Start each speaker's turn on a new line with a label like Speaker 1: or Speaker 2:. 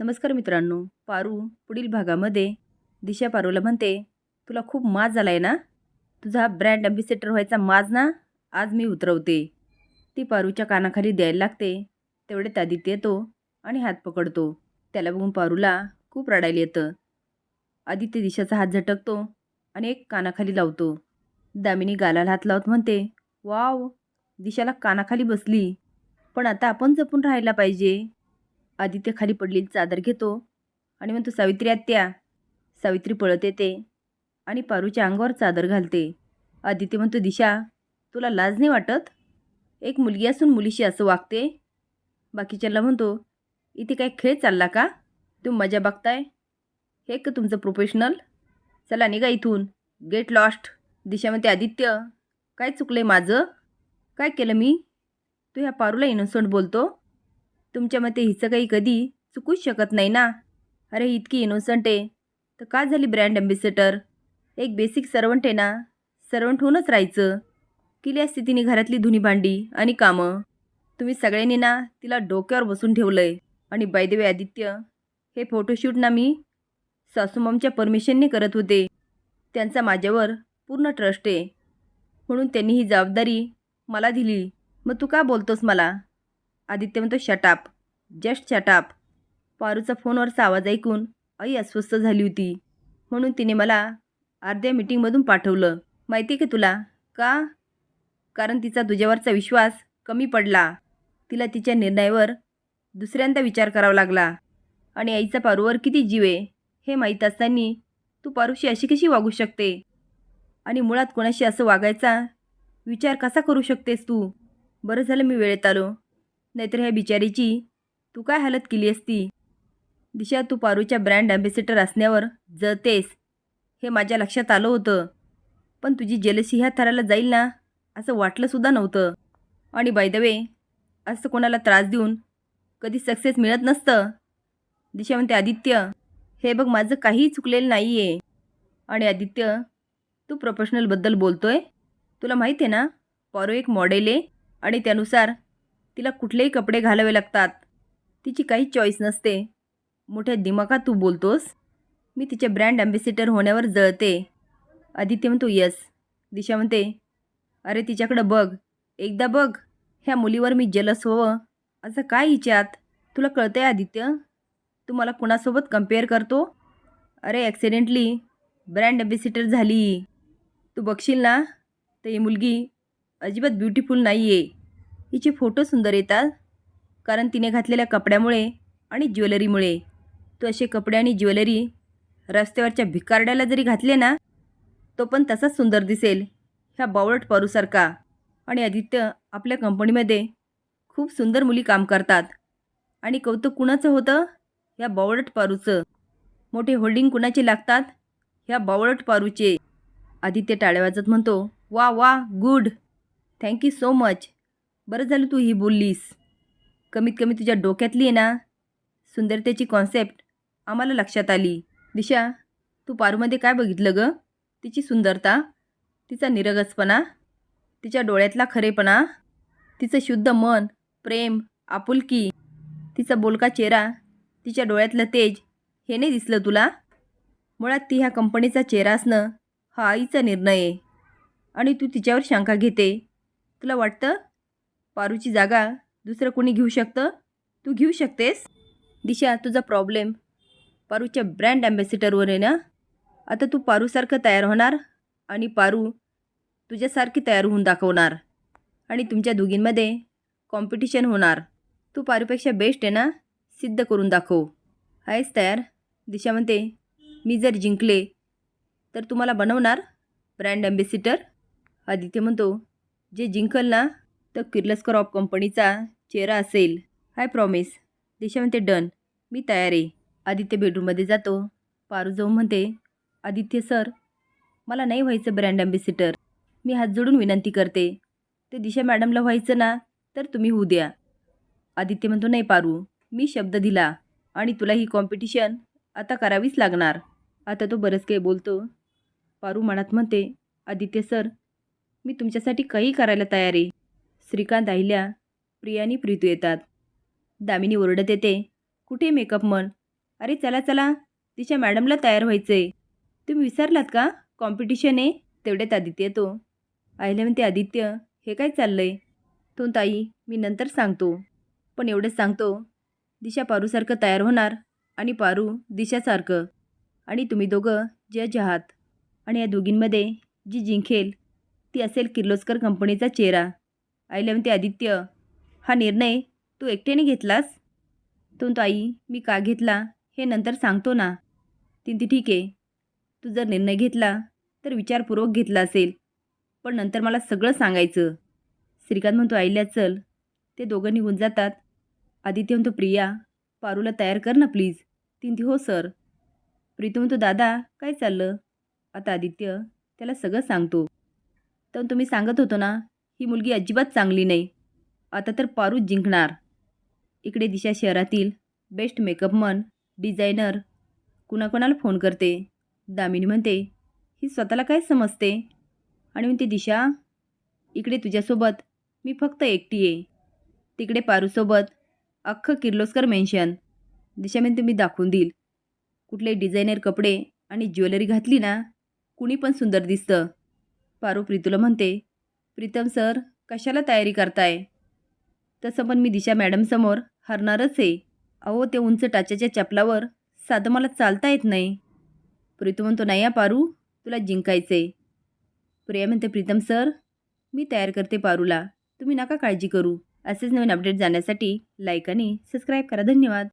Speaker 1: नमस्कार मित्रांनो पारू पुढील भागामध्ये दिशा पारूला म्हणते तुला खूप माज झाला आहे ना? तुझा ब्रँड ॲम्बेसेटर व्हायचा माज ना? आज मी उतरवते. ती पारूच्या कानाखाली द्यायला लागते तेवढे आदित्य येतो आणि हात पकडतो. त्याला बघून पारूला खूप रडायला येतं. आदित्य दिशाचा हात झटकतो आणि एक कानाखाली लावतो. दामिनी गालाला हात लावत म्हणते वाव दिशाला कानाखाली बसली. पण आता आपण जपून राहायला पाहिजे. आदित्य खाली पडलेली चादर घेतो आणि म्हणतो सावित्री आत्या. सावित्री पळत येते आणि पारूच्या अंगावर चादर घालते. आदित्य म्हणतो दिशा तुला लाज नाही वाटत? एक मुलगी असून मुलीशी असं वागते? बाकीच्याला म्हणतो इथे काय खेळ चालला का? तुम्ही मजा बघताय? हे का तुमचं प्रोफेशनल चला निघा इथून. गेट लॉस्ट दिशा म्हणते आदित्य काय चुकलं आहे माझं? काय केलं मी? तू ह्या पारूला इनोसंट बोलतो? तुमच्या मते हिचं काही कधी चुकूच शकत नाही ना? अरे इतकी इनोसंट आहे. तर का झाली ब्रँड ॲम्बेसेटर एक बेसिक सर्वंट आहे ना? सर्वंट होऊनच राहायचं. केली असते तिने घरातली धुनी भांडी आणि कामं. तुम्ही सगळ्यांनी ना तिला डोक्यावर बसून ठेवलं आहे आणि बायदेवे आदित्य हे फोटोशूट ना मी सासूमामच्या परमिशनने करत होते. त्यांचा माझ्यावर पूर्ण ट्रस्ट आहे. म्हणून त्यांनी ही जबाबदारी मला दिली. मग तू का बोलतोस मला? आदित्य म्हणतो shut up just shut up पारूचा फोनवरचा आवाज ऐकून आई अस्वस्थ झाली होती. म्हणून तिने मला अर्ध्या मिटिंगमधून पाठवलं. माहिती आहे का तुला? का? कारण तिचा तुझ्यावरचा विश्वास कमी पडला. तिला तिच्या निर्णयावर दुसऱ्यांदा विचार करावा लागला. आणि आईचा पारूवर किती जीव आहे हे माहीत असताना तू पारूशी अशी कशी वागू शकते? आणि मुळात कोणाशी असं वागायचा विचार कसा करू शकतेस तू? बरं झालं मी वेळेत आलो. नाहीतर ह्या बिचारीची तू काय हालत केली असती? दिशा तू पारूच्या ब्रँड ॲम्बेसिडर असण्यावर जळतेस. हे माझ्या लक्षात आलं होतं. पण तुझी जेलसी ह्या थराला जाईल ना असं वाटलंसुद्धा नव्हतं. आणि बाय द वे असं कोणाला त्रास देऊन कधी सक्सेस मिळत नसतं. दिशा म्हणते आदित्य हे बघ माझं काहीही चुकलेलं नाही आहे आणि आदित्य तू प्रोफेशनलबद्दल बोलतोय? तुला माहीत आहे ना पारो एक मॉडेल आहे आणि त्यानुसार तिला कुठलेही कपडे घालावे लागतात. तिची काही चॉईस नसते. मोठ्या दिमाखात तू बोलतोस? मी तिच्या ब्रँड ॲम्बेसिडर होण्यावर जळते. आदित्य म्हणतो यस दिशा म्हणते अरे तिच्याकडं बघ. एकदा बघ. ह्या मुलीवर मी जलस व्हावं. असं काय हिच्यात? तुला कळतंय आदित्य? तू मला कुणासोबत कंपेअर करतो? अरे ॲक्सिडेंटली ब्रँड ॲम्बेसिटर झाली. तू बघशील ना? तर ही मुलगी अजिबात ब्युटिफुल नाही आहे हिचे फोटो सुंदर येतात. कारण तिने घातलेल्या कपड्यामुळे आणि ज्वेलरीमुळे. तू असे कपडे आणि ज्वेलरी रस्त्यावरच्या भिकारड्याला जरी घातले ना तो पण तसाच सुंदर दिसेल ह्या बावळट पारूसारखा. आणि आदित्य आपल्या कंपनीमध्ये खूप सुंदर मुली काम करतात. आणि कौतुक कुणाचं होतं? ह्या बावळट पारूचं. मोठे होल्डिंग कुणाचे लागतात? ह्या बावळट पारूचे. आदित्य टाळे वाजत म्हणतो वा वा गुड. Thank you so much. बरं झालं तू ही बोललीस. कमीत कमी तुझ्या डोक्यातली आहे ना सुंदरतेची कॉन्सेप्ट आम्हाला लक्षात आली. दिशा तू पारूमध्ये काय बघितलं गं? तिची सुंदरता तिचा निरगसपणा तिच्या डोळ्यातला खरेपणा तिचं शुद्ध मन प्रेम आपुलकी तिचा बोलका चेहरा तिच्या डोळ्यातलं तेज हे नाही दिसलं तुला? मुळात ती ह्या कंपनीचा चेहरा असणं हा आईचा निर्णय आहे. आणि तू तिच्यावर शंका घेते. तुला वाटतं पारूची जागा दुसरं कोणी घेऊ शकतं? तू घेऊ शकतेस? दिशा तुझा प्रॉब्लेम पारूच्या ब्रँड ॲम्बॅसिडरवर आहे ना? आता तू पारूसारखं तयार होणार आणि पारू तुझ्यासारखी तयार होऊन दाखवणार आणि तुमच्या दोघींमध्ये कॉम्पिटिशन होणार. तू पारूपेक्षा बेस्ट आहे ना? सिद्ध करून दाखव. आहेस तयार? दिशा म्हणते मी जर जिंकले तर तुम्हाला बनवणार ब्रँड ॲम्बेसिटर आदित्य म्हणतो जे जिंकल ना तर किर्लस्कर ऑफ कंपनीचा चेहरा असेल. हाय प्रॉमिस. दिशा म्हणते डन. मी तयार आहे. आदित्य बेडरूममध्ये जातो. पारू जाऊन म्हणते आदित्य सर मला नाही व्हायचं ब्रँड ॲम्बेसिटर मी हात जोडून विनंती करते. ते दिशा मॅडमला व्हायचं ना तर तुम्ही होऊ द्या. आदित्य म्हणतो नाही पारू. मी शब्द दिला आणि तुला ही कॉम्पिटिशन आता करावीच लागणार. आता तो बरंच काही बोलतो. पारू मनात म्हणते आदित्य सर मी तुमच्यासाठी काही करायला तयार आहे. श्रीकांत आहिल्या प्रियानी प्रीतू येतात. दामिनी ओरडत येते कुठे मेकअप मन? अरे चला चला दिशा मॅडमला तयार व्हायचं आहे तुम्ही विसरलात का? कॉम्पिटिशन आहे तेवढ्यात आदित्य येतो. आहिल्या म्हणते आदित्य हे काय चाललं आहे तो ताई मी नंतर सांगतो. पण एवढंच सांगतो दिशा पारूसारखं तयार होणार आणि पारू दिशासारखं. आणि तुम्ही दोघं जज आहात. आणि या दोघींमध्ये जी जिंकेल ती असेल किर्लोस्कर कंपनीचा चेहरा. आईला म्हणते आदित्य हा निर्णय तू एकट्याने घेतलास? तो म्हणतो आई मी का घेतला हे नंतर सांगतो ना. ती ती ठीक आहे. तू जर निर्णय घेतला तर विचारपूर्वक घेतला असेल. पण नंतर मला सगळं सांगायचं. श्रीकांत म्हणतो आईला चल. ते दोघं निघून जातात. आदित्य म्हणतो प्रिया पारूला तयार कर ना प्लीज. तीन ती हो सर. प्रीतू म्हणतो दादा काय चाललं? आता आदित्य त्याला सगळं सांगतो. तर तुम्ही सांगत होतो ना ही मुलगी अजिबात चांगली नाही. आता तर पारूच जिंकणार. इकडे दिशा शहरातील बेस्ट मेकअपमन डिझायनर कुणाकोणाला फोन करते. दामिनी म्हणते ही स्वतःला काय समजते? आणि म्हणते दिशा इकडे तुझ्यासोबत मी फक्त एकटी आहे. तिकडे पारूसोबत अख्खं किर्लोस्कर मेन्शन दिशा म्हणते मी दाखवून देईल. कुठले डिझायनर कपडे आणि ज्वेलरी घातली ना कुणी पण सुंदर दिसतं. पारू प्रीतूला म्हणते प्रीतम सर कशाला तयारी करताय? तसं पण मी दिशा मॅडमसमोर हरणारच आहे. अहो ते उंच टाच्याच्या चपलावर साधं मला चालता येत नाही. प्रीतू म्हणतो नाही या पारू तुला जिंकायचे प्रिया म्हणते प्रीतम सर मी तयार करते पारूला. तुम्ही नका काळजी करू. असेच नवीन अपडेट जाण्यासाठी लाईक आणि सबस्क्राईब करा. धन्यवाद.